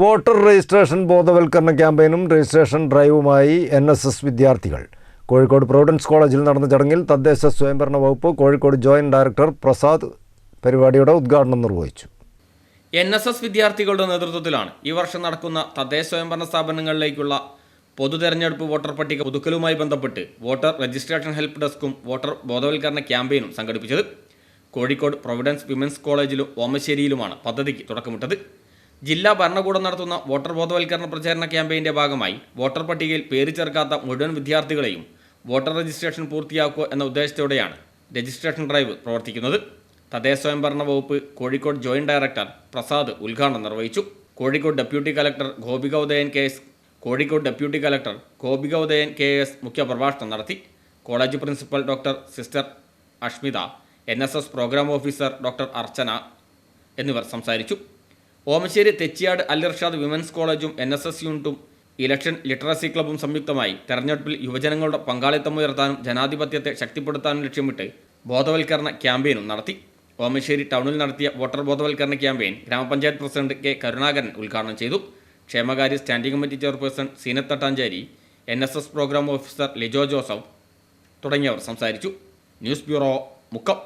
Voter registration ബോധവൽക്കരണ ക്യാമ്പയിനും registration ഡ്രൈവുമായി എൻ എസ് എസ് വിദ്യാർത്ഥികൾ. കോഴിക്കോട് പ്രൊവിഡൻസ് കോളേജിൽ നടന്ന ചടങ്ങിൽ തദ്ദേശ സ്വയംഭരണ വകുപ്പ് കോഴിക്കോട് ജോയിന്റ് ഡയറക്ടർ പ്രസാദ് പരിപാടിയുടെ ഉദ്ഘാടനം നിർവഹിച്ചു. എൻ എസ് എസ് വിദ്യാർത്ഥികളുടെ നേതൃത്വത്തിലാണ് ഈ വർഷം നടക്കുന്ന തദ്ദേശ സ്വയംഭരണ സ്ഥാപനങ്ങളിലേക്കുള്ള പൊതു തെരഞ്ഞെടുപ്പ് വോട്ടർ പട്ടിക പുതുക്കലുമായി ബന്ധപ്പെട്ട് വോട്ടർ രജിസ്ട്രേഷൻ ഹെൽപ്പ് ഡെസ്കും വോട്ടർ ബോധവൽക്കരണ ക്യാമ്പയിനും സംഘടിപ്പിച്ചത് കോഴിക്കോട് പ്രൊവിഡൻസ് വിമൻസ് കോളേജിലും ഓമശ്ശേരിയിലുമാണ് പദ്ധതിക്ക് തുടക്കമിട്ടത്. ജില്ലാ ഭരണകൂടം നടത്തുന്ന വോട്ടർ ബോധവൽക്കരണ പ്രചാരണ ക്യാമ്പയിന്റെ ഭാഗമായി വോട്ടർ പട്ടികയിൽ പേര് ചേർക്കാത്ത മുഴുവൻ വിദ്യാർത്ഥികളെയും വോട്ടർ രജിസ്ട്രേഷൻ പൂർത്തിയാക്കുക എന്ന ഉദ്ദേശത്തോടെയാണ് രജിസ്ട്രേഷൻ ഡ്രൈവ് പ്രവർത്തിക്കുന്നത്. തദ്ദേശ സ്വയംഭരണ വകുപ്പ് കോഴിക്കോട് ജോയിന്റ് ഡയറക്ടർ പ്രസാദ് ഉദ്ഘാടനം നിർവഹിച്ചു. Kozhikode deputy collector Gopika Udayan K S Kozhikode deputy collector Gopika Udayan K S മുഖ്യപ്രഭാഷണം നടത്തി. College principal doctor sister Ashmitha N programme officer doctor Archana എന്നിവർ സംസാരിച്ചു. ഓമശ്ശേരി തെച്ചിയാട് അൽ ഇർഷാദ് വിമൻസ് കോളേജും എൻ എസ് എസ് യൂണിറ്റും ഇലക്ഷൻ ലിറ്ററസി ക്ലബ്ബും സംയുക്തമായി തെരഞ്ഞെടുപ്പിൽ യുവജനങ്ങളുടെ പങ്കാളിത്തം ഉയർത്താനും ജനാധിപത്യത്തെ ശക്തിപ്പെടുത്താനും ലക്ഷ്യമിട്ട് ബോധവൽക്കരണ ക്യാമ്പയിനും നടത്തി. ഓമശ്ശേരി ടൗണിൽ നടത്തിയ വോട്ടർ ബോധവൽക്കരണ ക്യാമ്പയിൻ ഗ്രാമപഞ്ചായത്ത് പ്രസിഡന്റ് കെ കരുണാകരൻ ഉദ്ഘാടനം ചെയ്തു. ക്ഷേമകാര്യ standing committee chairperson Seenath Thattancheri N S S programme officer Lijo Joseph തുടങ്ങിയവർ സംസാരിച്ചു. News bureau Mukkam.